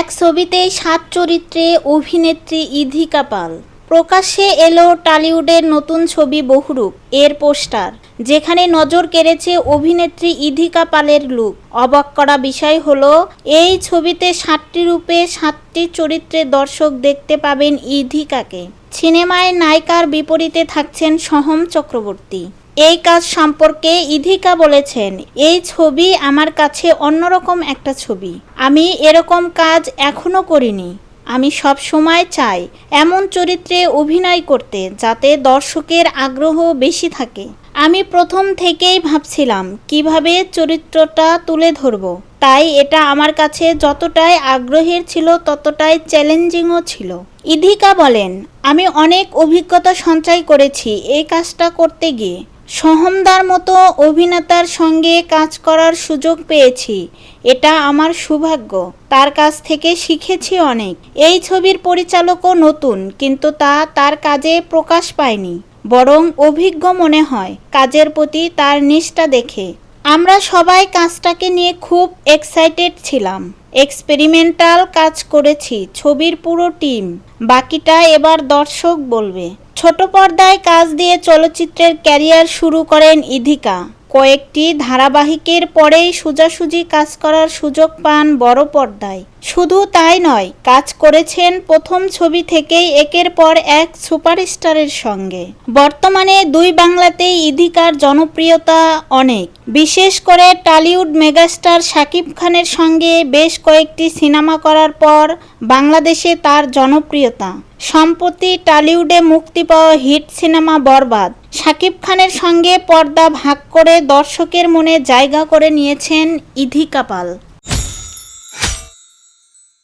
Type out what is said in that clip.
এক ছবিতেই সাত চরিত্রে অভিনেত্রী ইধিকা পাল। প্রকাশ্যে এলো টলিউডের নতুন ছবি বহুরূপ, এর পোস্টার, যেখানে নজর কেড়েছে অভিনেত্রী ইধিকা পালের লুক অবাক করা বিষয় হলো, এই ছবিতে সাতটি রূপে সাতটি চরিত্রে দর্শক দেখতে পাবেন ইধিকাকে। সিনেমায় নায়িকার বিপরীতে থাকছেন সহম চক্রবর্তী। এই কাজ সম্পর্কে ইধিকা বলেছেন, এই ছবি আমার কাছে অন্যরকম একটা ছবি। আমি এরকম কাজ এখনও করিনি। আমি সব সময় চাই এমন চরিত্রে অভিনয় করতে যাতে দর্শকের আগ্রহ বেশি থাকে। আমি প্রথম থেকেই ভাবছিলাম, কীভাবে চরিত্রটা তুলে ধরব? তাই এটা আমার কাছে যতটাই আগ্রহের ছিল, ততটাই চ্যালেঞ্জিংও ছিল। ইধিকা বলেন, আমি অনেক অভিজ্ঞতা সঞ্চয় করেছি এই কাজটা করতে গিয়ে। সহমদার মতো অভিনেতার সঙ্গে কাজ করার সুযোগ পেয়েছি। এটা আমার সৌভাগ্য। তার কাছ থেকে শিখেছি অনেক। এই ছবির পরিচালকও নতুন, কিন্তু তা তার কাজে প্রকাশ পায়নি। বরং অভিজ্ঞ মনে হয়, কাজের প্রতি তার নিষ্ঠা দেখে। আমরা সবাই কাজটাকে নিয়ে খুব এক্সাইটেড ছিলাম। এক্সপেরিমেন্টাল কাজ করেছি, ছবির পুরো টিম বাকিটা এবার দর্শক বলবে। ছোট পর্দায় কাজ দিয়ে চলচ্চিত্রের ক্যারিয়ার শুরু করেন ইধিকা। কয়েকটি ধারাবাহিকের পরেই সোজাসুজি কাজ করার সুযোগ পান বড় পর্দায়। শুধু তাই নয়, কাজ করেছেন প্রথম ছবি থেকেই একের পর এক সুপারস্টারের সঙ্গে। বর্তমানে দুই বাংলাতেই ইধিকার জনপ্রিয়তা অনেক। বিশেষ করে টালিউড মেগাস্টার শাকিব খানের সঙ্গে বেশ কয়েকটি সিনেমা করার পর বাংলাদেশে তার জনপ্রিয়তা। সম্প্রতি টলিউডে মুক্তি পাওয়া হিট সিনেমা বরবাদ। শাকিব খানের সঙ্গে পর্দা ভাগ করে দর্শকের মনে জায়গা করে নিয়েছেন ইধিকা পাল